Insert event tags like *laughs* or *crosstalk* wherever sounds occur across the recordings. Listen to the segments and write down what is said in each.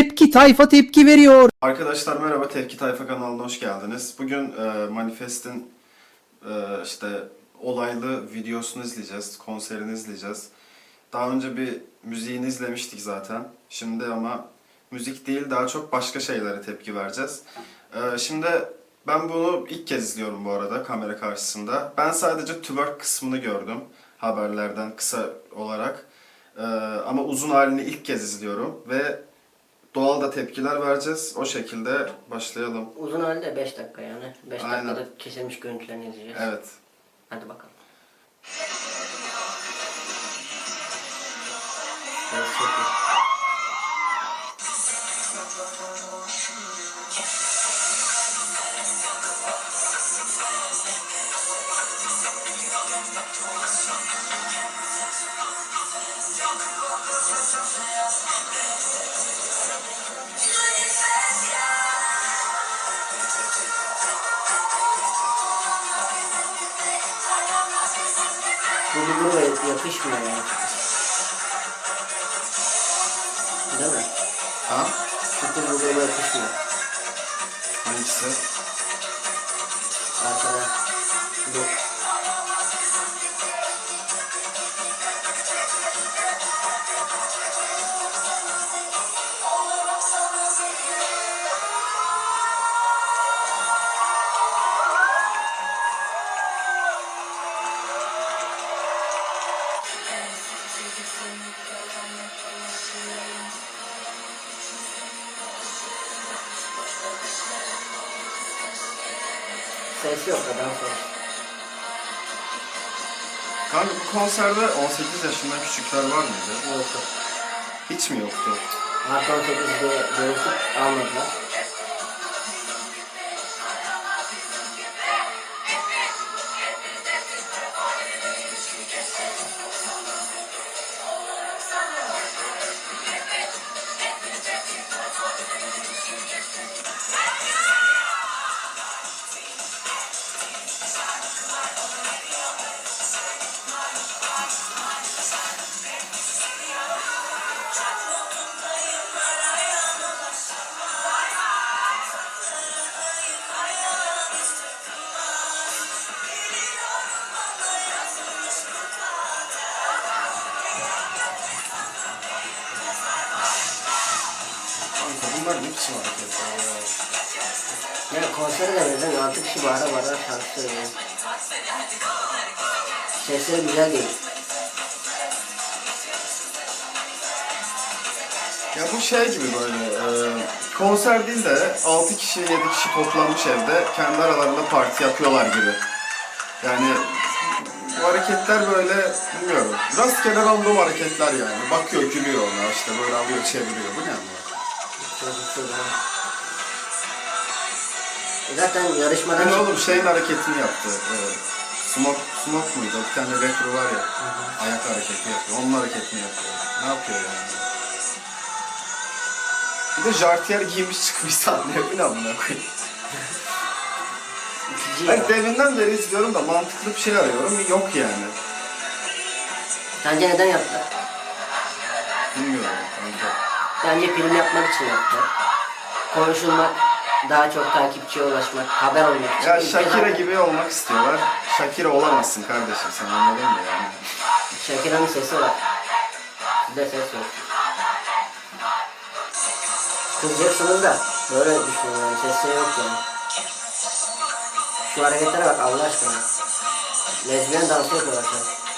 Tepki tayfa tepki veriyor. Arkadaşlar merhaba Tepki Tayfa kanalına hoş geldiniz. Bugün e, Manifest'in e, işte olaylı videosunu izleyeceğiz, konserini izleyeceğiz. Daha önce bir müziğini izlemiştik zaten. Şimdi ama müzik değil daha çok başka şeylere tepki vereceğiz. E, şimdi ben bunu ilk kez izliyorum bu arada kamera karşısında. Ben sadece twerk kısmını gördüm haberlerden kısa olarak. E, ama uzun halini ilk kez izliyorum ve doğal da tepkiler vereceğiz. O şekilde başlayalım. Uzun halde 5 dakika yani. 5 Aynen. dakikada kesilmiş görüntülerini izleyeceğiz. Evet. Hadi bakalım. Evet, çok iyi. Bu birbirine yapışmıyor yani. Değil mi? Ha? Çünkü birbirine yapışmıyor. Hangisi? Arkada. Bu. Ses yok adam sonra. Kanka bu konserde 18 yaşından küçükler var mıydı? Yoktu. Hiç mi yoktu? Artı 18'de görüşüp almadılar. Bunlar ne biçim hareketler ya? Konsere de benzer 6 kişi bağıra bağıra şarkı söylüyor. Sesleri güzel değil. Ya bu şey gibi böyle e, konser değil de 6 kişi 7 kişi toplanmış evde kendi aralarında parti yapıyorlar gibi. Yani bu hareketler böyle bilmiyorum. Rastgele random hareketler yani. Bakıyor gülüyor ona işte böyle alıyor çeviriyor. Bu ne bu? E Zaten yarışmadan Yani çık- oğlum şeyin hareketini yaptı. E, smoke, smoke muydu? Bir tane rapper var ya. Ayak hareketi yapıyor. Onun hareketini yapıyor. Ne yapıyor yani? Bir de jartiyer giymiş çıkmış sahneye. Bu ne amına koyayım? Ya. deminden beri izliyorum da mantıklı bir şey arıyorum. Yok yani. Sence neden yaptılar? Bilmiyorum kanka. Bence film yapmak için yaptılar. Konuşulmak, daha çok takipçiye ulaşmak, haber olmak için. Ya Ülke Shakira gibi olmak istiyorlar. Shakira olamazsın kardeşim sen anladın mı yani? Shakira'nın sesi var. Sizde ses yok. Kızacaksınız da böyle düşünüyorum sesleri yok yani. Şu hareketlere bak Allah aşkına. Lezbiyen dansı yapıyorlar şu an.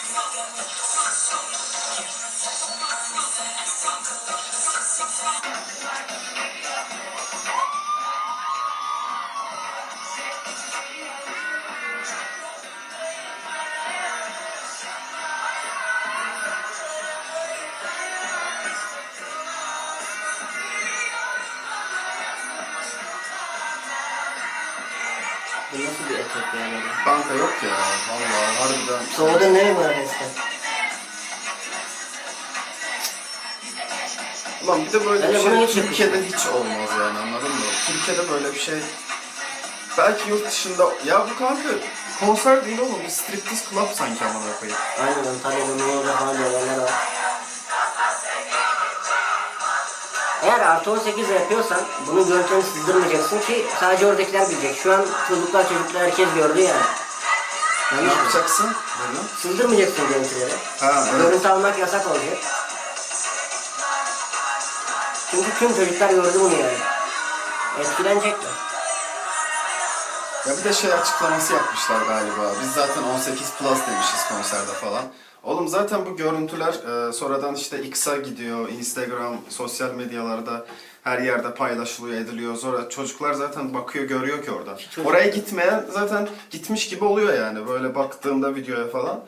Bu nasıl bir etek yani? Kanka yok ya. Vallahi harbiden. Soğudun nereye bu resmen? Ulan bir de böyle bir şey hiç Türkiye'de hiç olmaz yani anladın mı? Türkiye'de böyle bir şey belki yurt dışında ya bu kanka konser değil oğlum bir striptease club sanki amına koyayım. Aynen Antalya'da Muğla'da falan yerler var. Eğer artı 18 yapıyorsan bunu görüntünü sızdırmayacaksın ki sadece oradakiler bilecek. Şu an çocuklar çocuklar herkes gördü yani. Ne Yanlış mı? yapacaksın? Dedim. Sızdırmayacaksın görüntüleri. Ha evet. Görüntü almak yasak olacak. Çünkü tüm çocuklar gördü bunu yani. Etkilenecekler. Ya bir de şey açıklaması yapmışlar galiba. Biz zaten 18 plus demişiz konserde falan. Oğlum zaten bu görüntüler e, sonradan işte X'a gidiyor, Instagram, sosyal medyalarda her yerde paylaşılıyor, ediliyor. Sonra çocuklar zaten bakıyor, görüyor ki oradan. Çocuk- Oraya gitmeyen zaten gitmiş gibi oluyor yani böyle baktığımda videoya falan.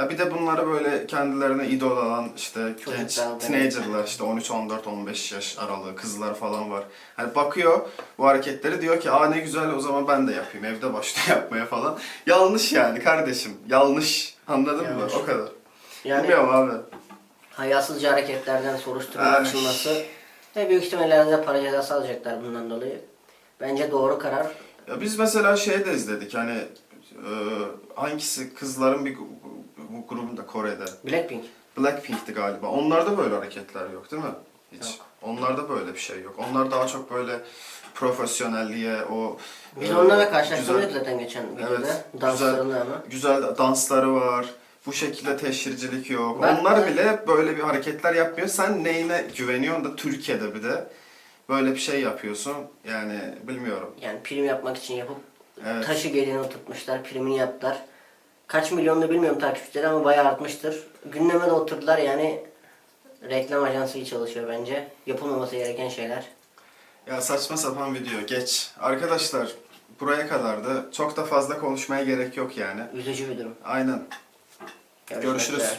Ya bir de bunları böyle kendilerine idol alan işte Çocuklar, genç evet. teenagerlar işte 13, 14, 15 yaş aralığı kızlar falan var. Hani bakıyor bu hareketleri diyor ki aa ne güzel o zaman ben de yapayım evde başlıyor *laughs* yapmaya falan. Yanlış yani kardeşim yanlış anladın Yanlış. mı o kadar. Yani Bilmiyorum abi. hayasızca hareketlerden soruşturma açılması ve büyük ihtimalle de para cezası alacaklar bundan dolayı. Bence doğru karar. Ya biz mesela şey de izledik hani e, hangisi kızların bir gu- gu- grubunda Kore'de. Blackpink. Blackpink'ti galiba. Onlarda böyle hareketler yok değil mi? Hiç. Yok. Onlarda böyle bir şey yok. Onlar daha çok böyle profesyonelliğe o Biz e, onlarla karşılaştırdık güzel- zaten geçen videoda. Evet. Danslarını ama. güzel dansları var. Bu şekilde teşhircilik yok. Ben- Onlar ben- bile böyle bir hareketler yapmıyor. Sen neyine güveniyorsun da Türkiye'de bir de böyle bir şey yapıyorsun. Yani bilmiyorum. Yani prim yapmak için yapıp Evet. taşı gelini oturtmuşlar, primini yaptılar. Kaç milyonlu bilmiyorum takipçileri ama bayağı artmıştır. Gündeme de oturdular yani reklam ajansı iyi çalışıyor bence. Yapılmaması gereken şeyler. Ya saçma sapan video. Geç. Arkadaşlar buraya kadardı. Çok da fazla konuşmaya gerek yok yani. Üzücü bir durum. Aynen. Görüşürüz. üzere.